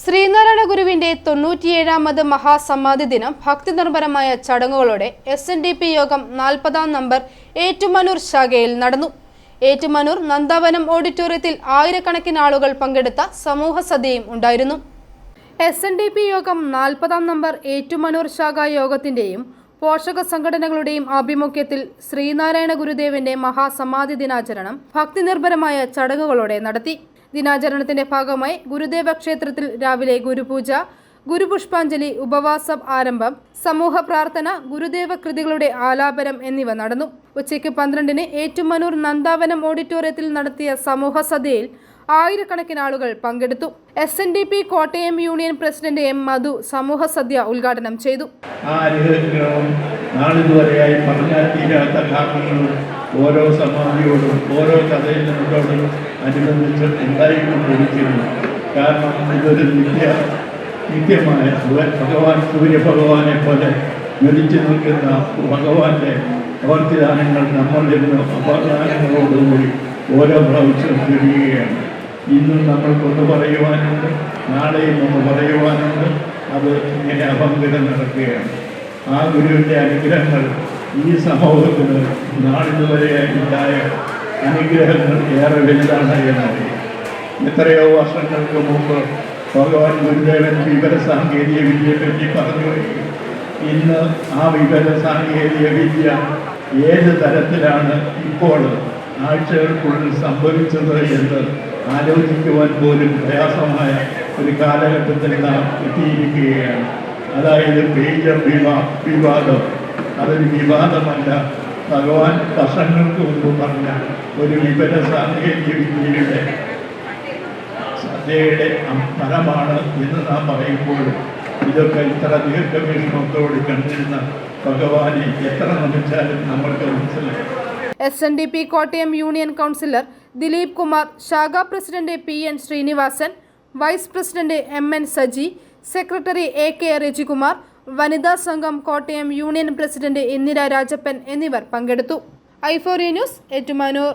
ശ്രീനാരായണ ഗുരുവിന്റെ തൊണ്ണൂറ്റിയേഴാമത് മഹാസമാധി ദിനം ഭക്തി നിർഭരമായ ചടങ്ങുകളോടെ എസ് എൻ ഡി പി യോഗം നാൽപ്പതാം നമ്പർ ഏറ്റുമാനൂർ ശാഖയിൽ നടന്നു. ഏറ്റുമാനൂർ നന്ദാവനം ഓഡിറ്റോറിയത്തിൽ ആയിരക്കണക്കിന് ആളുകൾ പങ്കെടുത്ത സമൂഹ സദ്യയും ഉണ്ടായിരുന്നു. എസ് എൻ ഡി പി യോഗം നാൽപ്പതാം നമ്പർ ഏറ്റുമാനൂർ ശാഖ യോഗത്തിന്റെയും പോഷക സംഘടനകളുടെയും ആഭിമുഖ്യത്തിൽ ശ്രീനാരായണ ഗുരുദേവന്റെ മഹാസമാധി ദിനാചരണം ഭക്തി നിർഭരമായ ചടങ്ങുകളോടെ നടത്തി. ദിനാചരണത്തിന്റെ ഭാഗമായി ഗുരുദേവ ക്ഷേത്രത്തിൽ രാവിലെ ഗുരുപൂജ ഗുരുപുഷ്പാഞ്ജലി ഉപവാസം ആരംഭം സമൂഹ പ്രാർത്ഥന ഗുരുദേവ കൃതികളുടെ ആലാപനം എന്നിവ നടന്നു. ഉച്ചയ്ക്ക് പന്ത്രണ്ടിന് ഏറ്റുമാനൂർ നന്ദാവനം ഓഡിറ്റോറിയത്തിൽ നടത്തിയ സമൂഹ സദ്യയിൽ ആയിരക്കണക്കിന് ആളുകൾ പങ്കെടുത്തു. S N D P Kottayam union president M Madhu സമൂഹ സദ്യ ഉദ്ഘാടനം ചെയ്തു. കാരണങ്ങളും ഓരോ സമാധിയോടും ഓരോ കഥയിൽ അനുബന്ധിച്ച് ഉണ്ടായിക്കൊണ്ടിരിക്കുന്നു കാരണം ഇതൊരു നിത്യ നിത്യമായ ഭഗവാൻ- സൂര്യഭഗവാനെ പോലെ ജ്വലിച്ചു നിൽക്കുന്ന ഭഗവാന്റെ പ്രവർത്തിദാനങ്ങൾ നമ്മളിൽ നിന്ന് അപദാനങ്ങളോടുകൂടി ഓരോ പ്രാവശ്യം തിരിയുകയാണ് ഇന്നും നമ്മൾക്കൊന്ന് പറയുവാനുണ്ട് നാളെയും ഒന്ന് പറയുവാനുണ്ട് അത് ഇങ്ങനെ അപങ്കടം നടക്കുകയാണ്. ആ ഗുരുവിന്റെ അനുഗ്രഹങ്ങൾ ഈ സമൂഹത്തിന് നാളിതുവരെ ഉണ്ടായ അനുഗ്രഹങ്ങൾ ഏറെ വലുതാണ് എന്നറിയാം എത്രയോ വർഷങ്ങൾക്ക് മുമ്പ് ഭഗവാൻ ഗുരുദേവൻ വിവര സാങ്കേതിക വിദ്യയെ പറ്റി പറഞ്ഞു. ഇന്ന് ആ വിവര സാങ്കേതിക വിദ്യ ഏത് തരത്തിലാണ് ഇപ്പോൾ ആഴ്ചകൾക്കുള്ളിൽ സംഭവിച്ചത് എന്ന് ആലോചിക്കുവാൻ പോലും പ്രയാസമായ ഒരു കാലഘട്ടത്തിൽ നാം എത്തിയിരിക്കുകയാണ്. അതായത് പേജർ വിവാ വിവാദം. അതൊരു വിവാദമല്ല ഭഗവാൻ വർഷങ്ങൾക്ക് മുമ്പ് പറഞ്ഞ ഒരു വിവര സാങ്കേതിക വിദ്യയുടെ ശ്രദ്ധയുടെ ഫലമാണ് എന്ന് നാം പറയുമ്പോൾ ഇതൊക്കെ ഇത്ര ദീർഘവീക്ഷണത്തോട് കണ്ടിരുന്ന ഭഗവാനെ എത്ര നമിച്ചാലും നമ്മൾക്ക് മനസ്സിലാക്കും S N D P Kottayam union councillor Dileep Kumar ശാഖാ president P N Srinivasan vice president M N Saji secretary A K Rajikumar വനിതാ സംഘം കോട്ടയം യൂണിയൻ പ്രസിഡന്റ് ഇന്ദിര രാജപ്പൻ എന്നിവർ പങ്കെടുത്തു. ഐഫോറിയ ന്യൂസ് ഏറ്റുമാനൂർ.